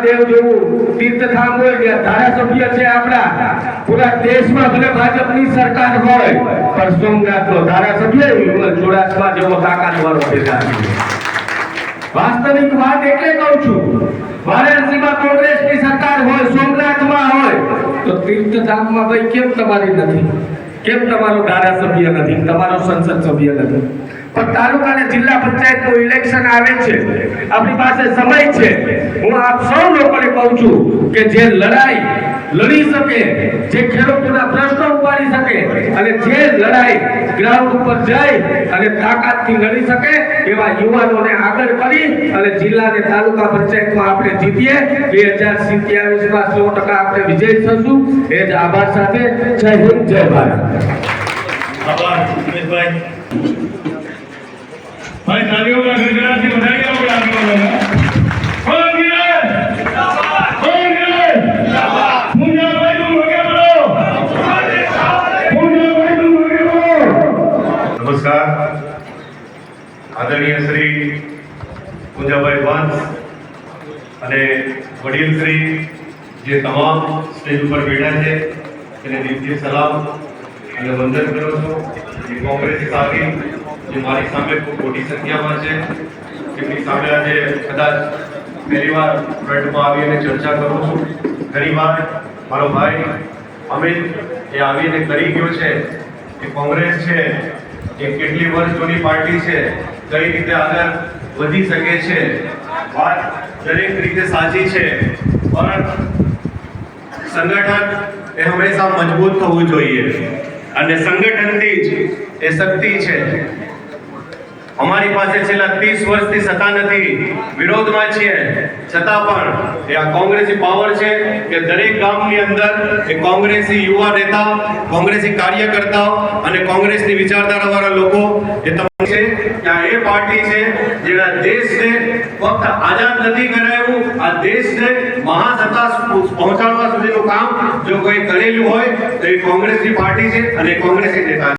મહાદેવ જેવું તીર્થધામ હોય ત્યાં ધારાસભ્ય છે આપણા, પૂરા દેશમાં ભલે ભાજપની સરકાર હોય, પણ સોમનાથનો ધારાસભ્ય ચુડાસમા જેવો તાકાતવાળો ભેગા વાસ્તવિક વાત એટલે કહું છું, વારાણસીમાં કોંગ્રેસની સરકાર હોય, સોમનાથમાં હોય, તો તીર્થધામમાં ભાઈ કેમ તમારી નથી? કેમ તમારો ધારાસભ્ય નથી? તમારો સંસદ સભ્ય નથી. પણ તાલુકા અને જિલ્લા પંચાયતનું ઇલેક્શન આવે છે. આપણી પાસે સમય છે. હું આપ સૌ લોકોને કહું છું કે જે લડાઈ લડી શકે, જે ખેડૂતોના પ્રશ્નો ઉપાડી શકે અને જે લડાઈ ગ્રાઉન્ડ ઉપર જઈ અને તાકાતથી લડી શકે એવા યુવાનોને આગળ કરી અને જિલ્લા અને તાલુકા પંચાયતમાં આપણે જીતીએ. બે હજાર સિત્યાવીસમાં સો ટકા આપણે વિજય થશું. એ જ આભાર સાથે. જય હિન્દ, જય ભારત. આભાર, ઉમેશભાઈ ભાઈ તાલીઓના ગણગણાટથી વધારી આવો લાગવાનો કોંગ્રેસ કોંગ્રેસ મુંજાભાઈ તું ભોગે બોલો મુંજાભાઈ તું ભોગે નમસ્કાર. આદરણીય શ્રી પૂજાભાઈ વંશ અને વડીલ શ્રી જે તમામ સ્ટેજ ઉપર બેઠા છે, તેને દિલથી સલામ અને વંદન કરું છું. એ કોંગ્રેસ સાથી, જે મારી સામે ખૂબ મોટી સંખ્યામાં છે, તેમની સામે આજે કદાચ પહેલી વાર ફ્રન્ટમાં આવી અને ચર્ચા કરું છું. ઘણી વાર મારો ભાઈ અમિત એ આવીને કરી ગયો છે કે કોંગ્રેસ છે એ કેટલી વર્ષ જૂની પાર્ટી છે, કઈ રીતે આગળ વધી શકે છે, વાત દરેક રીતે સાચી છે, પણ સંગઠન એ હંમેશા મજબૂત થવું જોઈએ. અને સંગઠનથી જ એ શક્તિ છે અમારી પાસે છેલ્લા ત્રીસ વર્ષથી સત્તા નથી વિરોધમાં છીએ છતાં પણ એ આ કોંગ્રેસી પાવર છે કે દરેક ગામની અંદર એ કોંગ્રેસી યુવા નેતા, કોંગ્રેસી કાર્યકર્તાઓ અને કોંગ્રેસની વિચારધારાવાળા લોકો એ તમને છે કે આ એ પાર્ટી છે જે આ દેશને ફક્ત આઝાદ નથી કરાયું આ દેશને મહાસત્તા પહોંચાડવા સુધીનું કામ જો કોઈ કરેલું હોય તો એ કોંગ્રેસની પાર્ટી છે અને કોંગ્રેસી નેતા.